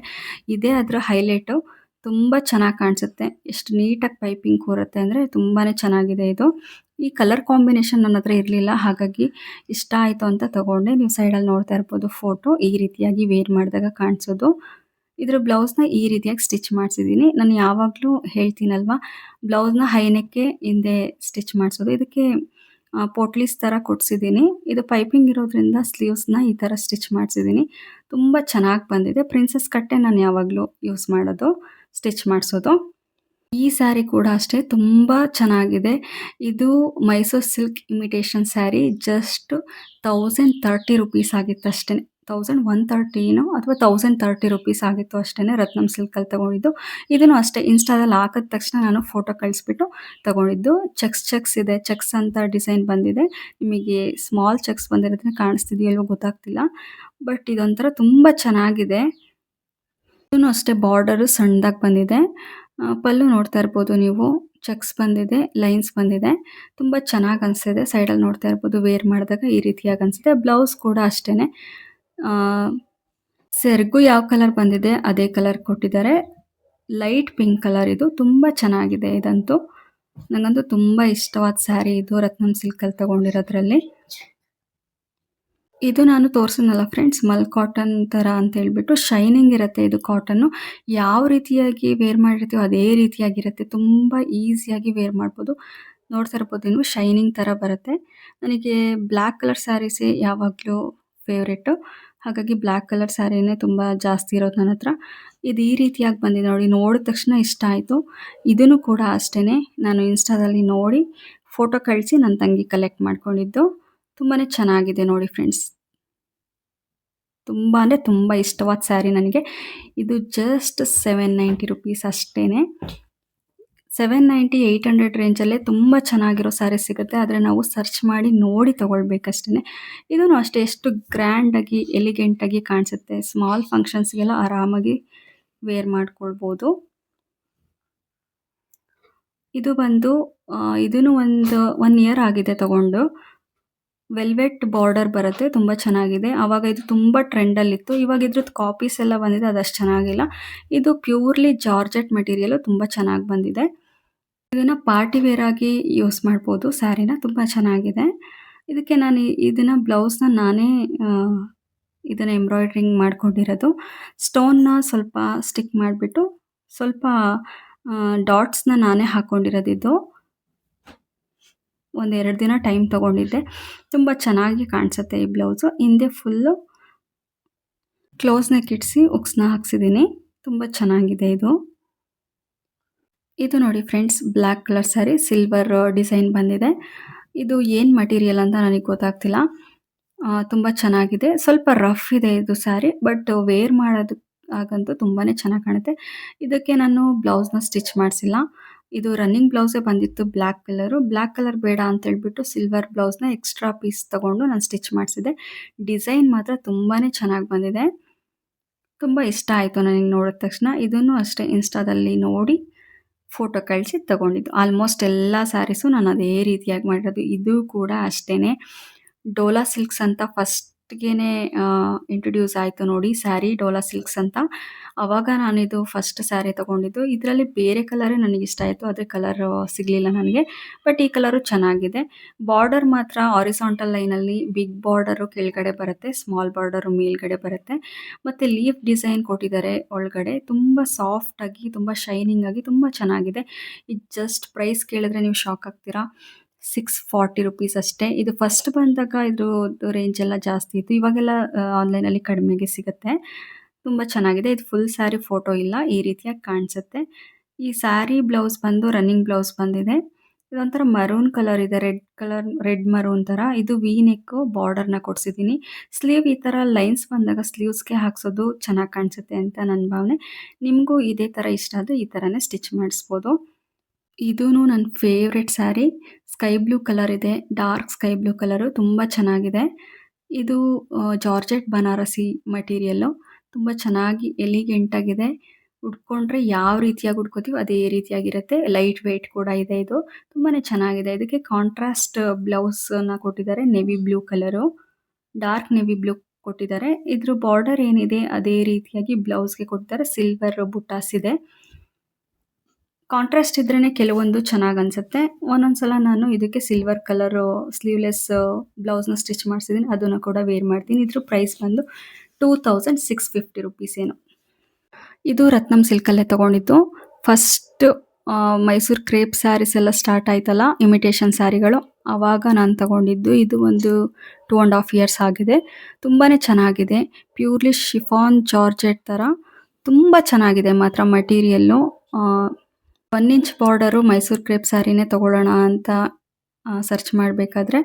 [SPEAKER 1] ಇದೇ ಅದರ ಹೈಲೈಟು ತುಂಬ ಚೆನ್ನಾಗಿ ಕಾಣಿಸುತ್ತೆ. ಎಷ್ಟು ನೀಟಾಗಿ ಪೈಪಿಂಗ್ ಕೂರುತ್ತೆ ಅಂದರೆ ತುಂಬಾ ಚೆನ್ನಾಗಿದೆ ಇದು. ಈ ಕಲರ್ ಕಾಂಬಿನೇಷನ್ ನನ್ನ ಹತ್ರ ಇರಲಿಲ್ಲ. ಹಾಗಾಗಿ ಇಷ್ಟ ಆಯಿತು ಅಂತ ತಗೊಂಡೆ. ನೀವು ಸೈಡಲ್ಲಿ ನೋಡ್ತಾ ಇರ್ಬೋದು ಫೋಟೋ ಈ ರೀತಿಯಾಗಿ ವೇರ್ ಮಾಡಿದಾಗ ಕಾಣಿಸೋದು. ಇದರ ಬ್ಲೌಸ್ನ ಈ ರೀತಿಯಾಗಿ ಸ್ಟಿಚ್ ಮಾಡಿಸಿದ್ದೀನಿ. ನಾನು ಯಾವಾಗಲೂ ಹೇಳ್ತೀನಲ್ವಾ? ಬ್ಲೌಸ್ನ ಹೈನೆಕ್ಕೆ ಹಿಂದೆ ಸ್ಟಿಚ್ ಮಾಡಿಸೋದು. ಇದಕ್ಕೆ ಪೋಟ್ಲೀಸ್ ಥರ ಕೊಡ್ಸಿದ್ದೀನಿ. ಇದು ಪೈಪಿಂಗ್ ಇರೋದ್ರಿಂದ ಸ್ಲೀವ್ಸ್ನ ಈ ಥರ ಸ್ಟಿಚ್ ಮಾಡಿಸಿದ್ದೀನಿ. ತುಂಬ ಚೆನ್ನಾಗಿ ಬಂದಿದೆ. ಪ್ರಿನ್ಸಸ್ ಕಟ್ಟೆ ನಾನು ಯಾವಾಗಲೂ ಯೂಸ್ ಮಾಡೋದು ಸ್ಟಿಚ್ ಮಾಡಿಸೋದು. ಈ ಸ್ಯಾರಿ ಕೂಡ ಅಷ್ಟೇ, ತುಂಬ ಚೆನ್ನಾಗಿದೆ. ಇದು Mysuru silk imitation sari just thousand thirty rupees ಆಗಿತ್ತು ಅಷ್ಟೇ ತೌಸಂಡ್ ಒನ್ ತರ್ಟಿನೋ ಅಥವಾ ತೌಸಂಡ್ ತರ್ಟಿ ರುಪೀಸ್ ಆಗಿತ್ತು ಅಷ್ಟೇ ರತ್ನಂ ಸಿಲ್ಕಲ್ಲಿ ತೊಗೊಂಡಿದ್ದು. ಇದನ್ನು ಅಷ್ಟೇ ಇನ್ಸ್ಟಾದಲ್ಲಿ ಹಾಕಿದ ತಕ್ಷಣ ನಾನು ಫೋಟೋ ಕಳಿಸ್ಬಿಟ್ಟು ತೊಗೊಂಡಿದ್ದು. ಚೆಕ್ಸ್ ಚೆಕ್ಸ್ ಇದೆ. ಚೆಕ್ಸ್ ಅಂತ ಡಿಸೈನ್ ಬಂದಿದೆ. ನಿಮಗೆ ಸ್ಮಾಲ್ ಚೆಕ್ಸ್ ಬಂದಿರೋದನ್ನ ಕಾಣಿಸ್ತಿದೆಯಲ್ವೋ ಗೊತ್ತಾಗ್ತಿಲ್ಲ. ಬಟ್ ಇದೊಂಥರ ತುಂಬ ಚೆನ್ನಾಗಿದೆ. ಇದನ್ನು ಅಷ್ಟೇ ಬಾರ್ಡರು ಸಣ್ಣದಾಗಿ ಬಂದಿದೆ. ಪಲ್ಲು ನೋಡ್ತಾ ಇರ್ಬೋದು ನೀವು. ಚೆಕ್ಸ್ ಬಂದಿದೆ. ಲೈನ್ಸ್ ಬಂದಿದೆ. ತುಂಬ ಚೆನ್ನಾಗಿ ಅನಿಸ್ತಿದೆ. ಸೈಡಲ್ಲಿ ನೋಡ್ತಾ ಇರ್ಬೋದು. ವೇರ್ ಮಾಡಿದಾಗ ಈ ರೀತಿಯಾಗಿ ಅನಿಸಿದೆ ಬ್ಲೌಸ್ ಕೂಡ ಅಷ್ಟೇನೆ. ಆ, ಸೆರಗು ಯಾವ ಕಲರ್ ಬಂದಿದೆ ಅದೇ ಕಲರ್ ಕೊಟ್ಟಿದ್ದಾರೆ. ಲೈಟ್ ಪಿಂಕ್ ಕಲರ್ ಇದು. ತುಂಬ ಚೆನ್ನಾಗಿದೆ ಇದಂತೂ. ನನಗಂತೂ ತುಂಬ ಇಷ್ಟವಾದ ಸ್ಯಾರಿ ಇದು ರತ್ನಂ ಸಿಲ್ಕಲ್ಲಿ ತಗೊಂಡಿರೋದ್ರಲ್ಲಿ. ಇದು ನಾನು ತೋರಿಸಿದ್ನಲ್ಲ ಫ್ರೆಂಡ್ಸ್, ಮಲ್ ಕಾಟನ್ ಥರ ಅಂತ ಹೇಳ್ಬಿಟ್ಟು ಶೈನಿಂಗ್ ಇರುತ್ತೆ ಇದು ಕಾಟನ್ನು. ಯಾವ ರೀತಿಯಾಗಿ ವೇರ್ ಮಾಡಿರ್ತೀವೋ ಅದೇ ರೀತಿಯಾಗಿರುತ್ತೆ. ತುಂಬ ಈಸಿಯಾಗಿ ವೇರ್ ಮಾಡ್ಬೋದು. ನೋಡ್ತಾ ಇರ್ಬೋದು ನೀವು ಶೈನಿಂಗ್ ಥರ ಬರುತ್ತೆ. ನನಗೆ ಬ್ಲ್ಯಾಕ್ ಕಲರ್ ಸ್ಯಾರೀಸೇ ಯಾವಾಗಲೂ ಫೇವ್ರೆಟ್ಟು ಹಾಗಾಗಿ ಬ್ಲ್ಯಾಕ್ ಕಲರ್ ಸ್ಯಾರಿನೇ ತುಂಬ ಜಾಸ್ತಿ ಇರೋದು ನನ್ನ ಹತ್ರ. ಇದು ಈ ರೀತಿಯಾಗಿ ಬಂದಿದೆ ನೋಡಿ, ನೋಡಿದ ತಕ್ಷಣ ಇಷ್ಟ ಆಯಿತು. ಇದನ್ನು ಕೂಡ ಅಷ್ಟೇ ನಾನು ಇನ್ಸ್ಟಾದಲ್ಲಿ ನೋಡಿ ಫೋಟೋ ಕಳಿಸಿ ನನ್ನ ತಂಗಿ ಕಲೆಕ್ಟ್ ಮಾಡ್ಕೊಂಡಿದ್ದು. ತುಂಬಾ ಚೆನ್ನಾಗಿದೆ ನೋಡಿ ಫ್ರೆಂಡ್ಸ್ ತುಂಬ ಅಂದರೆ ತುಂಬ ಇಷ್ಟವಾದ ಸ್ಯಾರಿ ನನಗೆ. ಇದು ಜಸ್ಟ್ ಸೆವೆನ್ ನೈಂಟಿ ರುಪೀಸ್ ಅಷ್ಟೇ ಸೆವೆನ್ ನೈಂಟಿ ಏಯ್ಟ್ ಹಂಡ್ರೆಡ್ ರೇಂಜಲ್ಲೇ ತುಂಬ ಚೆನ್ನಾಗಿರೋ ಸ್ಯಾರಿ ಸಿಗುತ್ತೆ. ಆದರೆ ನಾವು ಸರ್ಚ್ ಮಾಡಿ ನೋಡಿ ತೊಗೊಳ್ಬೇಕಷ್ಟೇ ಇದೂ ಅಷ್ಟೇ, ಎಷ್ಟು ಗ್ರ್ಯಾಂಡಾಗಿ ಎಲಿಗೆಂಟಾಗಿ ಕಾಣಿಸುತ್ತೆ. ಸ್ಮಾಲ್ ಫಂಕ್ಷನ್ಸ್ಗೆಲ್ಲ ಆರಾಮಾಗಿ ವೇರ್ ಮಾಡ್ಕೊಳ್ಬೋದು. ಇದು ಬಂದು ಇದೂ ಒಂದು ಒನ್ ಇಯರ್ ಆಗಿದೆ ತಗೊಂಡು. ವೆಲ್ವೆಟ್ ಬಾರ್ಡರ್ ಬರುತ್ತೆ, ತುಂಬ ಚೆನ್ನಾಗಿದೆ. ಆವಾಗ ಇದು ತುಂಬ ಟ್ರೆಂಡಲ್ಲಿತ್ತು ಇವಾಗ ಇದ್ರದ್ದು ಕಾಪೀಸ್ ಎಲ್ಲ ಬಂದಿದೆ, ಅದಷ್ಟು ಚೆನ್ನಾಗಿಲ್ಲ. ಇದು ಪ್ಯೂರ್ಲಿ ಜಾರ್ಜೆಟ್ ಮೆಟೀರಿಯಲು ತುಂಬ ಚೆನ್ನಾಗಿ ಬಂದಿದೆ. ಇದನ್ನು ಪಾರ್ಟಿ ವೇರ್ ಆಗಿ ಯೂಸ್ ಮಾಡ್ಬೋದು. ಸ್ಯಾರಿನ ತುಂಬ ಚೆನ್ನಾಗಿದೆ. ಇದಕ್ಕೆ ನಾನು ಇದನ್ನ ಬ್ಲೌಸ್ನ ನಾನೇ ಇದನ್ನು ಎಂಬ್ರಾಯ್ಡ್ರಿಂಗ್ ಮಾಡ್ಕೊಂಡಿರೋದು. ಸ್ಟೋನ್ನ ಸ್ವಲ್ಪ ಸ್ಟಿಕ್ ಮಾಡಿಬಿಟ್ಟು ಸ್ವಲ್ಪ ಡಾಟ್ಸ್ನ ನಾನೇ ಹಾಕ್ಕೊಂಡಿರೋದಿದ್ದು ಒಂದೆರಡು ದಿನ ಟೈಮ್ ತೊಗೊಂಡಿದ್ದೆ. ತುಂಬ ಚೆನ್ನಾಗಿ ಕಾಣಿಸುತ್ತೆ ಈ ಬ್ಲೌಸು. ಹಿಂದೆ ಫುಲ್ಲು ಕ್ಲೋಸ್ನ ಇಡಿಸಿ ಉಕ್ಸ್ನ ಹಾಕ್ಸಿದ್ದೀನಿ. ತುಂಬ ಚೆನ್ನಾಗಿದೆ ಇದು. ಇದು ನೋಡಿ friends black colour sari, silver design ಬಂದಿದೆ. ಇದು ಏನು ಮಟೀರಿಯಲ್ ಅಂತ ನನಗೆ ಗೊತ್ತಾಗ್ತಿಲ್ಲ. ತುಂಬ ಚೆನ್ನಾಗಿದೆ. ಸ್ವಲ್ಪ ರಫ್ ಇದೆ ಇದು ಸ್ಯಾರಿ, ಬಟ್ ವೇರ್ ಮಾಡೋದು ಆಗಂತೂ ತುಂಬಾ ಚೆನ್ನಾಗಿ ಕಾಣುತ್ತೆ. ಇದಕ್ಕೆ ನಾನು ಬ್ಲೌಸ್ನ ಸ್ಟಿಚ್ ಮಾಡಿಸಿಲ್ಲ. ಇದು ರನ್ನಿಂಗ್ ಬ್ಲೌಸೇ ಬಂದಿತ್ತು ಬ್ಲ್ಯಾಕ್ ಕಲರು. ಬ್ಲ್ಯಾಕ್ ಕಲರ್ ಬೇಡ ಅಂತ ಹೇಳ್ಬಿಟ್ಟು ಸಿಲ್ವರ್ ಬ್ಲೌಸ್ನ ಎಕ್ಸ್ಟ್ರಾ ಪೀಸ್ ತಗೊಂಡು ನಾನು ಸ್ಟಿಚ್ ಮಾಡಿಸಿದೆ. ಡಿಸೈನ್ ಮಾತ್ರ ತುಂಬಾ ಚೆನ್ನಾಗಿ ಬಂದಿದೆ. ತುಂಬ ಇಷ್ಟ ಆಯಿತು ನನಗೆ ನೋಡಿದ ತಕ್ಷಣ. ಇದನ್ನು ಅಷ್ಟೇ ಇನ್ಸ್ಟಾದಲ್ಲಿ ನೋಡಿ ಫೋಟೋ ಕಳಿಸಿ ತಗೊಂಡಿದ್ದು. ಆಲ್ಮೋಸ್ಟ್ ಎಲ್ಲ ಸ್ಯಾರೀಸು ನಾನು ಅದೇ ರೀತಿಯಾಗಿ ಮಾಡಿರೋದು. ಇದು ಕೂಡ ಅಷ್ಟೇ ಡೋಲಾ ಸಿಲ್ಕ್ಸ್ ಅಂತ ಫಸ್ಟ್ಗೇನೆ ಇಂಟ್ರೊಡ್ಯೂಸ್ ಆಯಿತು ನೋಡಿ ಸ್ಯಾರಿ ಡೋಲಾ ಸಿಲ್ಕ್ಸ್ ಅಂತ. ಅವಾಗ ನಾನಿದು ಫಸ್ಟ್ ಸ್ಯಾರಿ ತೊಗೊಂಡಿದ್ದು. ಇದರಲ್ಲಿ ಬೇರೆ ಕಲರೇ ನನಗೆ ಇಷ್ಟ ಆಯಿತು. ಆದರೆ ಕಲರ್ ಸಿಗಲಿಲ್ಲ ನನಗೆ. ಬಟ್ ಈ ಕಲರು ಚೆನ್ನಾಗಿದೆ. ಬಾರ್ಡರ್ ಮಾತ್ರ ಆರಿಸಾಂಟಲ್ ಲೈನಲ್ಲಿ ಬಿಗ್ ಬಾರ್ಡರು ಕೆಳಗಡೆ ಬರುತ್ತೆ ಸ್ಮಾಲ್ ಬಾರ್ಡರು ಮೇಲ್ಗಡೆ ಬರುತ್ತೆ. ಮತ್ತು ಲೀಫ್ ಡಿಸೈನ್ ಕೊಟ್ಟಿದ್ದಾರೆ ಒಳಗಡೆ. ತುಂಬ ಸಾಫ್ಟಾಗಿ ತುಂಬ ಶೈನಿಂಗ್ ಆಗಿ, ತುಂಬ ಚೆನ್ನಾಗಿದೆ. ಇದು ಜಸ್ಟ್ ಪ್ರೈಸ್ ಕೇಳಿದ್ರೆ ನೀವು ಶಾಕ್ ಆಗ್ತೀರಾ. ಸಿಕ್ಸ್ ಫಾರ್ಟಿ ರುಪೀಸ್ ಅಷ್ಟೇ. ಇದು ಫಸ್ಟ್ ಬಂದಾಗ ಇದು ರೇಂಜ್ ಎಲ್ಲ ಜಾಸ್ತಿ ಇತ್ತು. ಇವಾಗೆಲ್ಲ ಆನ್ಲೈನಲ್ಲಿ ಕಡಿಮೆಗೆ ಸಿಗುತ್ತೆ. ತುಂಬ ಚೆನ್ನಾಗಿದೆ. ಇದು ಫುಲ್ ಸ್ಯಾರಿ ಫೋಟೋ ಇಲ್ಲ. ಈ ರೀತಿಯಾಗಿ ಕಾಣಿಸುತ್ತೆ. ಈ ಸ್ಯಾರಿ ಬ್ಲೌಸ್ ಬಂದು ರನ್ನಿಂಗ್ ಬ್ಲೌಸ್ ಬಂದಿದೆ. ಇದೊಂಥರ ಮರೂನ್ ಕಲರ್ ಇದೆ. ರೆಡ್ ಕಲರ್ ರೆಡ್ ಮರೂನ್ ಥರ ಇದು ವಿ ನೆಕ್ಕು ಬಾರ್ಡರ್ನ ಕೊಡಿಸಿದ್ದೀನಿ. ಸ್ಲೀವ್ ಈ ಥರ ಲೈನ್ಸ್ ಬಂದಾಗ ಸ್ಲೀವ್ಸ್ಗೆ ಹಾಕ್ಸೋದು ಚೆನ್ನಾಗಿ ಕಾಣಿಸುತ್ತೆ ಅಂತ ನನ್ನ ಭಾವನೆ. ನಿಮಗೂ ಇದೇ ಥರ ಇಷ್ಟ ಆದರೆ ಈ ಥರನೇ ಸ್ಟಿಚ್ ಮಾಡಿಸ್ಬೋದು. ಇದೂ ನನ್ನ favourite sari sky blue colour ಇದೆ. ಡಾರ್ಕ್ ಸ್ಕೈ ಬ್ಲೂ ಕಲರು ತುಂಬ ಚೆನ್ನಾಗಿದೆ. ಇದು ಜಾರ್ಜೆಟ್ ಬನಾರಸಿ ಮಟೀರಿಯಲ್ಲು ತುಂಬ ಚೆನ್ನಾಗಿ ಎಲಿಗೆಂಟಾಗಿದೆ ಉಟ್ಕೊಂಡ್ರೆ ಯಾವ ರೀತಿಯಾಗಿ ಉಟ್ಕೋತೀವಿ ಅದೇ ರೀತಿಯಾಗಿರುತ್ತೆ. ಲೈಟ್ ವೆಯ್ಟ್ ಕೂಡ ಇದೆ ಇದು. ತುಂಬಾ ಚೆನ್ನಾಗಿದೆ. ಇದಕ್ಕೆ ಕಾಂಟ್ರಾಸ್ಟ್ ಬ್ಲೌಸನ್ನ ಕೊಟ್ಟಿದ್ದಾರೆ. Navy blue colour dark navy blue ಕೊಟ್ಟಿದ್ದಾರೆ. ಇದ್ರ ಬಾರ್ಡರ್ ಏನಿದೆ, ಅದೇ ರೀತಿಯಾಗಿ ಬ್ಲೌಸ್ಗೆ ಕೊಟ್ಟಿದ್ದಾರೆ. ಸಿಲ್ವರ್ ಬುಟ್ಟಾಸ್ ಇದೆ. ಕಾಂಟ್ರಾಸ್ಟ್ ಇದ್ರೇ ಕೆಲವೊಂದು ಚೆನ್ನಾಗಿ ಅನಿಸುತ್ತೆ. ಒಂದೊಂದ್ಸಲ ನಾನು ಇದಕ್ಕೆ ಸಿಲ್ವರ್ ಕಲರು ಸ್ಲೀವ್ಲೆಸ್ ಬ್ಲೌಸ್ನ ಸ್ಟಿಚ್ ಮಾಡಿಸಿದ್ದೀನಿ ಅದನ್ನು ಕೂಡ ವೇರ್ ಮಾಡ್ತೀನಿ. ಇದ್ರ ಪ್ರೈಸ್ ಬಂದು two thousand six fifty rupees ಏನು. ಇದು ರತ್ನಂ ಸಿಲ್ಕಲ್ಲೇ ತೊಗೊಂಡಿದ್ದು. ಫಸ್ಟ್ ಮೈಸೂರು ಕ್ರೇಪ್ ಸ್ಯಾರೀಸ್ ಎಲ್ಲ ಸ್ಟಾರ್ಟ್ ಆಯ್ತಲ್ಲ ಇಮಿಟೇಷನ್ ಸ್ಯಾರಿಗಳು ಆವಾಗ ನಾನು ತಗೊಂಡಿದ್ದು. ಇದು ಒಂದು ಟೂ ಆ್ಯಂಡ್ ಹಾಫ್ ಇಯರ್ಸ್ ಆಗಿದೆ. ತುಂಬಾ ಚೆನ್ನಾಗಿದೆ. ಪ್ಯೂರ್ಲಿ ಶಿಫಾನ್ ಜಾರ್ಜೆಟ್ ಥರ ತುಂಬ ಚೆನ್ನಾಗಿದೆ ಮಾತ್ರ material one inch border Mysuru crepe ಸ್ಯಾರಿನೇ ತೊಗೊಳ್ಳೋಣ ಅಂತ ಸರ್ಚ್ ಮಾಡಬೇಕಾದ್ರೆ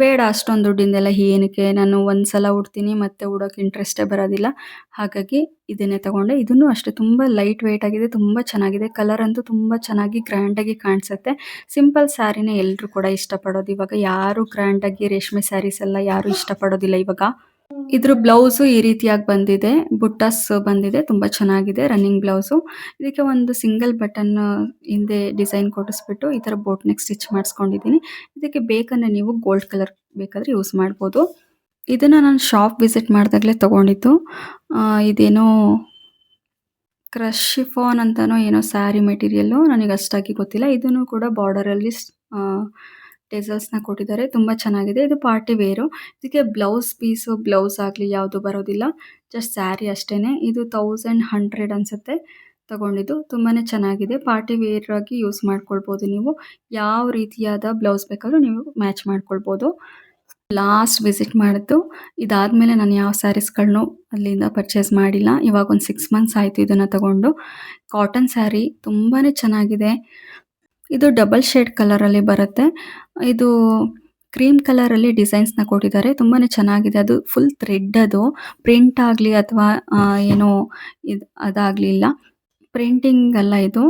[SPEAKER 1] ಬೇಡ ಅಷ್ಟೊಂದು ದುಡ್ಡಿಂದೆಲ್ಲ ಏನಕ್ಕೆ ನಾನು ಒಂದು ಸಲ ಉಡ್ತೀನಿ ಮತ್ತೆ ಉಡೋಕೆ ಇಂಟ್ರೆಸ್ಟೇ ಬರೋದಿಲ್ಲ. ಹಾಗಾಗಿ ಇದನ್ನೇ ತಗೊಂಡೆ. ಇದನ್ನು ಅಷ್ಟೇ ತುಂಬ ಲೈಟ್ ವೆಯ್ಟ್ ಆಗಿದೆ, ತುಂಬ ಚೆನ್ನಾಗಿದೆ. ಕಲರ್ ಅಂತೂ ತುಂಬ ಚೆನ್ನಾಗಿ ಗ್ರ್ಯಾಂಡಾಗಿ ಕಾಣಿಸುತ್ತೆ. ಸಿಂಪಲ್ ಸ್ಯಾರಿನೇ ಎಲ್ಲರೂ ಕೂಡ ಇಷ್ಟಪಡೋದು. ಇವಾಗ ಯಾರು ಗ್ರ್ಯಾಂಡಾಗಿ ರೇಷ್ಮೆ ಸ್ಯಾರೀಸ್ ಎಲ್ಲ ಯಾರು ಇಷ್ಟಪಡೋದಿಲ್ಲ ಇವಾಗ. ಇದ್ರ ಬ್ಲೌಸ್ ಈ ರೀತಿಯಾಗಿ ಬಂದಿದೆ. ಬುಟ್ಟಸ್ ಬಂದಿದೆ. ತುಂಬಾ ಚೆನ್ನಾಗಿದೆ ರನ್ನಿಂಗ್ ಬ್ಲೌಸ್. ಇದಕ್ಕೆ ಒಂದು ಸಿಂಗಲ್ ಬಟನ್ ಹಿಂದೆ ಡಿಸೈನ್ ಕೊಡಿಸ್ಬಿಟ್ಟು ಈ ತರ ಬೋಟ್ ನೆಕ್ ಸ್ಟಿಚ್ ಮಾಡಿಸ್ಕೊಂಡಿದ್ದೀನಿ. ಇದಕ್ಕೆ ಬೇಕಂದ್ರೆ ನೀವು ಗೋಲ್ಡ್ ಕಲರ್ ಬೇಕಾದ್ರೆ ಯೂಸ್ ಮಾಡ್ಬೋದು. ಇದನ್ನ ನಾನು ಶಾಪ್ ವಿಸಿಟ್ ಮಾಡಿದಾಗಲೇ ತಗೊಂಡಿದ್ದು. ಇದೇನೋ ಕ್ರಶ್ ಶಿಫಾನ್ ಅಂತಾನೋ ಏನೋ ಸ್ಯಾರಿ ಮೆಟೀರಿಯಲ್ಲು ನನಗೆ ಅಷ್ಟಾಗಿ ಗೊತ್ತಿಲ್ಲ. ಇದನ್ನು ಕೂಡ ಬಾರ್ಡರಲ್ಲಿ ಟೆಸಲ್ಸ್ನ ಕೊಟ್ಟಿದ್ದಾರೆ. ತುಂಬ ಚೆನ್ನಾಗಿದೆ. ಇದು ಪಾರ್ಟಿ ವೇರು ಇದಕ್ಕೆ ಬ್ಲೌಸ್ ಪೀಸು ಬ್ಲೌಸ್ ಆಗಲಿ ಯಾವುದು ಬರೋದಿಲ್ಲ. ಜಸ್ಟ್ ಸ್ಯಾರಿ ಅಷ್ಟೇನೆ. ಇದು ತೌಸಂಡ್ ಹಂಡ್ರೆಡ್ ಅನ್ಸುತ್ತೆ ತಗೊಂಡಿದ್ದು. ತುಂಬಾ ಚೆನ್ನಾಗಿದೆ. ಪಾರ್ಟಿ ವೇರ್ ಆಗಿ ಯೂಸ್ ಮಾಡ್ಕೊಳ್ಬೋದು ನೀವು. ಯಾವ ರೀತಿಯಾದ ಬ್ಲೌಸ್ ಬೇಕಾದರೂ ನೀವು ಮ್ಯಾಚ್ ಮಾಡ್ಕೊಳ್ಬೋದು. ಲಾಸ್ಟ್ ವಿಸಿಟ್ ಮಾಡಿದ್ದು. ಇದಾದ್ಮೇಲೆ ನಾನು ಯಾವ ಸ್ಯಾರೀಸ್ಗಳನ್ನು ಅಲ್ಲಿಂದ ಪರ್ಚೇಸ್ ಮಾಡಿಲ್ಲ. ಇವಾಗ ಒಂದು ಸಿಕ್ಸ್ ಮಂತ್ಸ್ ಆಯಿತು ಇದನ್ನು ತಗೊಂಡು. ಕಾಟನ್ ಸ್ಯಾರಿ ತುಂಬಾ ಚೆನ್ನಾಗಿದೆ. ಇದು ಡಬಲ್ ಶೇಡ್ ಕಲರ್ ಅಲ್ಲಿ ಬರುತ್ತೆ. ಇದು ಕ್ರೀಮ್ ಕಲರ್ ಅಲ್ಲಿ ಡಿಸೈನ್ಸ್ನ ಕೊಟ್ಟಿದ್ದಾರೆ. ತುಂಬಾನೇ ಚೆನ್ನಾಗಿದೆ. ಅದು ಫುಲ್ ಥ್ರೆಡ್ ಅದು. ಪ್ರಿಂಟ್ ಆಗಲಿ ಅಥವಾ ಏನು ಇದು, ಅದಾಗಲಿಲ್ಲ. ಪ್ರಿಂಟಿಂಗ್ ಅಲ್ಲ ಇದು.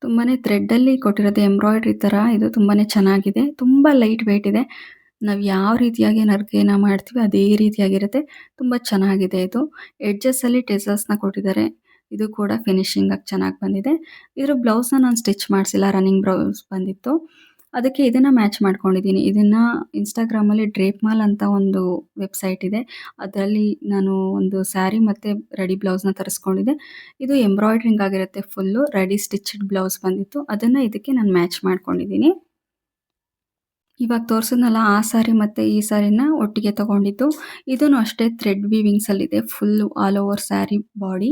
[SPEAKER 1] ತುಂಬಾನೇ ಥ್ರೆಡ್ ಅಲ್ಲಿ ಕೊಟ್ಟಿರೋದು ಎಂಬ್ರಾಯ್ಡ್ರಿ ತರ. ಇದು ತುಂಬಾನೇ ಚೆನ್ನಾಗಿದೆ. ತುಂಬಾ ಲೈಟ್ ವೆಯ್ಟ್ ಇದೆ. ನಾವು ಯಾವ ರೀತಿಯಾಗಿ ನರ್ಗೆನ ಮಾಡ್ತೀವಿ ಅದೇ ರೀತಿಯಾಗಿರುತ್ತೆ. ತುಂಬಾ ಚೆನ್ನಾಗಿದೆ ಇದು. ಎಡ್ಜಸ್ಸಲ್ಲಿ ನ ಕೊಟ್ಟಿದ್ದಾರೆ. ಇದು ಕೂಡ ಫಿನಿಶಿಂಗ್ ಆಗಿ ಚೆನ್ನಾಗಿ ಬಂದಿದೆ. ಇದ್ರ ಬ್ಲೌಸ್ನ ನಾನು ಸ್ಟಿಚ್ ಮಾಡಿಸಿಲ್ಲ ರನ್ನಿಂಗ್ ಬ್ಲೌಸ್ ಬಂದಿತ್ತು. ಅದಕ್ಕೆ ಇದನ್ನ ಮ್ಯಾಚ್ ಮಾಡ್ಕೊಂಡಿದ್ದೀನಿ ಇದನ್ನ ಇನ್ಸ್ಟಾಗ್ರಾಮಲ್ಲಿ ಡ್ರೇಪ್ ಮಾಲ್ ಅಂತ ಒಂದು ವೆಬ್ಸೈಟ್ ಇದೆ. ಅದರಲ್ಲಿ ನಾನು ಒಂದು ಸ್ಯಾರಿ ಮತ್ತು ರೆಡಿ ಬ್ಲೌಸ್ನ ತರಿಸ್ಕೊಂಡಿದ್ದೆ. ಇದು ಎಂಬ್ರಾಯ್ಡ್ರಿಂಗ್ ಆಗಿರುತ್ತೆ ಫುಲ್ಲು ರೆಡಿ ಸ್ಟಿಚ್ಡ್ ಬ್ಲೌಸ್ ಬಂದಿತ್ತು. ಅದನ್ನು ಇದಕ್ಕೆ ನಾನು ಮ್ಯಾಚ್ ಮಾಡ್ಕೊಂಡಿದ್ದೀನಿ ಇವಾಗ ತೋರಿಸಿದ್ನಲ್ಲ ಆ ಸಾರಿ ಮತ್ತು ಈ ಸಾರಿನ ಒಟ್ಟಿಗೆ ತಗೊಂಡಿದ್ದು. ಇದನ್ನು ಅಷ್ಟೇ thread ವೀವಿಂಗ್ಸಲ್ಲಿದೆ full all over sari body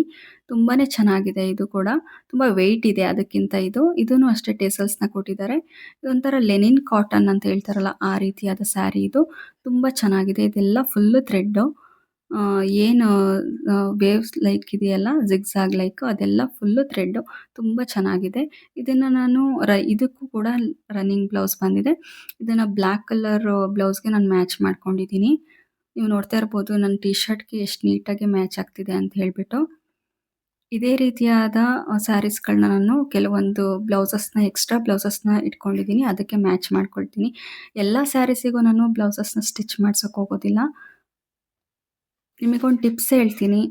[SPEAKER 1] ತುಂಬಾ ಚೆನ್ನಾಗಿದೆ ಇದು ಕೂಡ. ತುಂಬ ವೆಯ್ಟ್ ಇದೆ ಅದಕ್ಕಿಂತ ಇದು. ಇದನ್ನು ಅಷ್ಟೇ ಟೇಸಲ್ಸ್ನ ಕೊಟ್ಟಿದ್ದಾರೆ. ಇದೊಂಥರ ಲೆನಿನ್ ಕಾಟನ್ ಅಂತ ಹೇಳ್ತಾರಲ್ಲ ಆ ರೀತಿಯಾದ ಸ್ಯಾರಿ ಇದು. ತುಂಬ ಚೆನ್ನಾಗಿದೆ. ಇದೆಲ್ಲ ಫುಲ್ಲು ಥ್ರೆಡ್ಡು ಏನು ವೇವ್ಸ್ ಲೈಕ್ ಇದೆಯಲ್ಲ ಜಿಗ್ಸಾಗ್ ಲೈಕ್ ಅದೆಲ್ಲ ಫುಲ್ಲು ಥ್ರೆಡ್ಡು ತುಂಬ ಚೆನ್ನಾಗಿದೆ. ಇದನ್ನು ನಾನು ರ, ಇದಕ್ಕೂ ಕೂಡ ರನ್ನಿಂಗ್ ಬ್ಲೌಸ್ ಬಂದಿದೆ. ಇದನ್ನು ಬ್ಲ್ಯಾಕ್ ಕಲರ್ ಬ್ಲೌಸ್ಗೆ ನಾನು ಮ್ಯಾಚ್ ಮಾಡ್ಕೊಂಡಿದ್ದೀನಿ. ನೀವು ನೋಡ್ತಾ ಇರ್ಬೋದು ನನ್ನ ಟಿ ಶರ್ಟ್ಗೆ ಎಷ್ಟು ನೀಟಾಗಿ ಮ್ಯಾಚ್ ಆಗ್ತಿದೆ ಅಂತ ಹೇಳಿಬಿಟ್ಟು. ಇದೇ ರೀತಿಯಾದ ಸ್ಯಾರೀಸ್ಗಳನ್ನ ನಾನು ಕೆಲವೊಂದು ಬ್ಲೌಸಸ್ನ ಎಕ್ಸ್ಟ್ರಾ ಬ್ಲೌಸಸ್ನ ಇಟ್ಕೊಂಡಿದ್ದೀನಿ. ಅದಕ್ಕೆ ಮ್ಯಾಚ್ ಮಾಡ್ಕೊಳ್ತೀನಿ. ಎಲ್ಲ ಸ್ಯಾರೀಸಿಗೂ ನಾನು ಬ್ಲೌಸಸ್ನ ಸ್ಟಿಚ್ ಮಾಡ್ಸೋಕೆ ಹೋಗೋದಿಲ್ಲ. ನಿಮಗೊಂದು ಟಿಪ್ಸ್ ಹೇಳ್ತೀನಿ.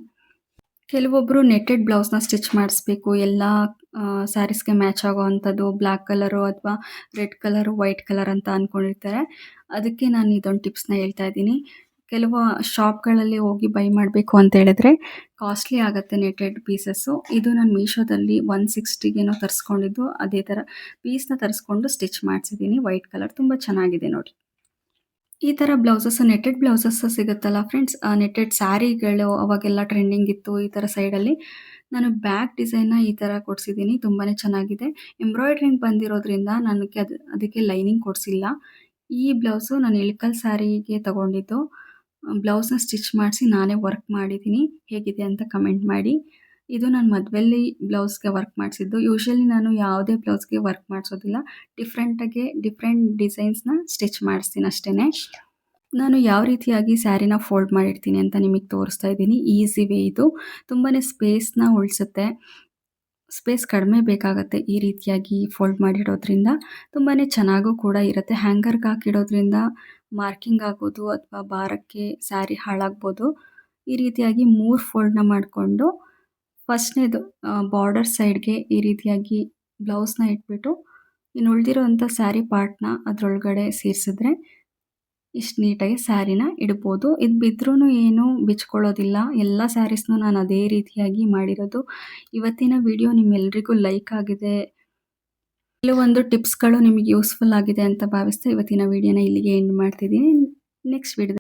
[SPEAKER 1] ಕೆಲವೊಬ್ಬರು ನೆಟ್ಟೆಡ್ ಬ್ಲೌಸ್ನ ಸ್ಟಿಚ್ ಮಾಡಿಸ್ಬೇಕು. ಎಲ್ಲ ಸ್ಯಾರೀಸ್ಗೆ ಮ್ಯಾಚ್ ಆಗೋ ಅಂಥದ್ದು ಬ್ಲ್ಯಾಕ್ ಕಲರು ಅಥವಾ ರೆಡ್ ಕಲರು ವೈಟ್ ಕಲರ್ ಅಂತ ಅಂದ್ಕೊಂಡಿರ್ತಾರೆ ಅದಕ್ಕೆ ನಾನು ಇದೊಂದು ಟಿಪ್ಸ್ನ ಹೇಳ್ತಾ ಇದ್ದೀನಿ. ಕೆಲವು ಶಾಪ್ಗಳಲ್ಲಿ ಹೋಗಿ ಬೈ ಮಾಡಬೇಕು ಅಂತ ಹೇಳಿದ್ರೆ ಕಾಸ್ಟ್ಲಿ ಆಗುತ್ತೆ ನೆಟೆಡ್ ಪೀಸಸ್ಸು ಇದು ನಾನು ಮೀಶೋದಲ್ಲಿ ಒನ್ ಸಿಕ್ಸ್ಟಿಗೇನೋ ತರಿಸ್ಕೊಂಡಿದ್ದು. ಅದೇ ಥರ ಪೀಸ್ನ ತರಿಸ್ಕೊಂಡು ಸ್ಟಿಚ್ ಮಾಡಿಸಿದ್ದೀನಿ ವೈಟ್ ಕಲರ್ ತುಂಬ ಚೆನ್ನಾಗಿದೆ ನೋಡಿ. ಈ ಥರ ಬ್ಲೌಸಸ್ ನೆಟ್ಟೆಡ್ ಬ್ಲೌಸಸ್ ಸಿಗುತ್ತಲ್ಲ ಫ್ರೆಂಡ್ಸ್ ನೆಟ್ಟೆಡ್ ಸ್ಯಾರಿಗಳು ಅವಾಗೆಲ್ಲ ಟ್ರೆಂಡಿಂಗ್ ಇತ್ತು ಈ ಥರ ಸೈಡಲ್ಲಿ ನಾನು ಬ್ಯಾಕ್ ಡಿಸೈನ್ನ ಈ ಥರ ಕೊಡಿಸಿದ್ದೀನಿ ತುಂಬಾ ಚೆನ್ನಾಗಿದೆ. ಎಂಬ್ರಾಯ್ಡ್ರಿಂಗ್ ಬಂದಿರೋದ್ರಿಂದ ನನಗೆ ಅದು, ಅದಕ್ಕೆ ಲೈನಿಂಗ್ ಕೊಡಿಸಿಲ್ಲ. ಈ ಬ್ಲೌಸು ನಾನು ಇಳಕಲ್ ಸ್ಯಾರಿಗೆ ತಗೊಂಡಿದ್ದು. ಬ್ಲೌಸ್ನ ಸ್ಟಿಚ್ ಮಾಡಿಸಿ ನಾನೇ ವರ್ಕ್ ಮಾಡಿದ್ದೀನಿ. ಹೇಗಿದೆ ಅಂತ ಕಮೆಂಟ್ ಮಾಡಿ. ಇದು ನಾನು ಮದುವೆಯಲ್ಲಿ ಬ್ಲೌಸ್ಗೆ ವರ್ಕ್ ಮಾಡಿಸಿದ್ದು. ಯೂಶ್ವಲಿ ನಾನು ಯಾವುದೇ ಬ್ಲೌಸ್ಗೆ ವರ್ಕ್ ಮಾಡಿಸೋದಿಲ್ಲ. ಡಿಫ್ರೆಂಟಾಗಿ ಡಿಫ್ರೆಂಟ್ ಡಿಸೈನ್ಸ್ನ ಸ್ಟಿಚ್ ಮಾಡಿಸ್ತೀನಿ ಅಷ್ಟೇ. ನಾನು ಯಾವ ರೀತಿಯಾಗಿ ಸ್ಯಾರಿನ ಫೋಲ್ಡ್ ಮಾಡಿರ್ತೀನಿ ಅಂತ ನಿಮಗೆ ತೋರಿಸ್ತಾ ಇದ್ದೀನಿ. ಈಸಿ ವೇ ಇದು. ತುಂಬಾ ಸ್ಪೇಸ್ನ ಉಳಿಸುತ್ತೆ. ಸ್ಪೇಸ್ ಕಡಿಮೆ ಬೇಕಾಗತ್ತೆ ಈ ರೀತಿಯಾಗಿ ಫೋಲ್ಡ್ ಮಾಡಿಡೋದ್ರಿಂದ ತುಂಬಾ ಚೆನ್ನಾಗೂ ಕೂಡ ಇರುತ್ತೆ. ಹ್ಯಾಂಗರ್ಗೆ ಹಾಕಿಡೋದ್ರಿಂದ ಮಾರ್ಕಿಂಗ್ ಆಗೋದು ಅಥವಾ ಭಾರಕ್ಕೆ ಸ್ಯಾರಿ ಹಾಳಾಗ್ಬೋದು. ಈ ರೀತಿಯಾಗಿ ಮೂರು ಫೋಲ್ಡ್ನ ಮಾಡಿಕೊಂಡು ಫಸ್ಟ್ನೇದು ಬಾರ್ಡರ್ ಸೈಡ್ಗೆ ಈ ರೀತಿಯಾಗಿ ಬ್ಲೌಸ್ನ ಇಟ್ಬಿಟ್ಟು, ಇನ್ನು ಉಳಿದಿರೋಂಥ ಸ್ಯಾರಿ ಪಾರ್ಟ್ನ ಅದರೊಳಗಡೆ ಸೇರಿಸಿದ್ರೆ ಇಷ್ಟು ನೀಟಾಗಿ ಸ್ಯಾರಿನ ಇಡ್ಬೋದು. ಇದು ಬಿದ್ರೂ ಏನು ಬಿಚ್ಕೊಳ್ಳೋದಿಲ್ಲ. ಎಲ್ಲ ಸ್ಯಾರೀಸ್ನೂ ನಾನು ಅದೇ ರೀತಿಯಾಗಿ ಮಾಡಿರೋದು. ಇವತ್ತಿನ ವಿಡಿಯೋ ನಿಮ್ಮೆಲ್ಲರಿಗೂ ಲೈಕ್ ಆಗಿದೆ. ಕೆಲವೊಂದು ಟಿಪ್ಸ್ಗಳು ನಿಮಗೆ ಯೂಸ್ಫುಲ್ ಆಗಿದೆ ಅಂತ ಭಾವಿಸ್ತಾ ಇವತ್ತಿನ ವಿಡಿಯೋನ ಇಲ್ಲಿಗೆ ಎಂಡ್ ಮಾಡ್ತಿದ್ದೀನಿ. Next video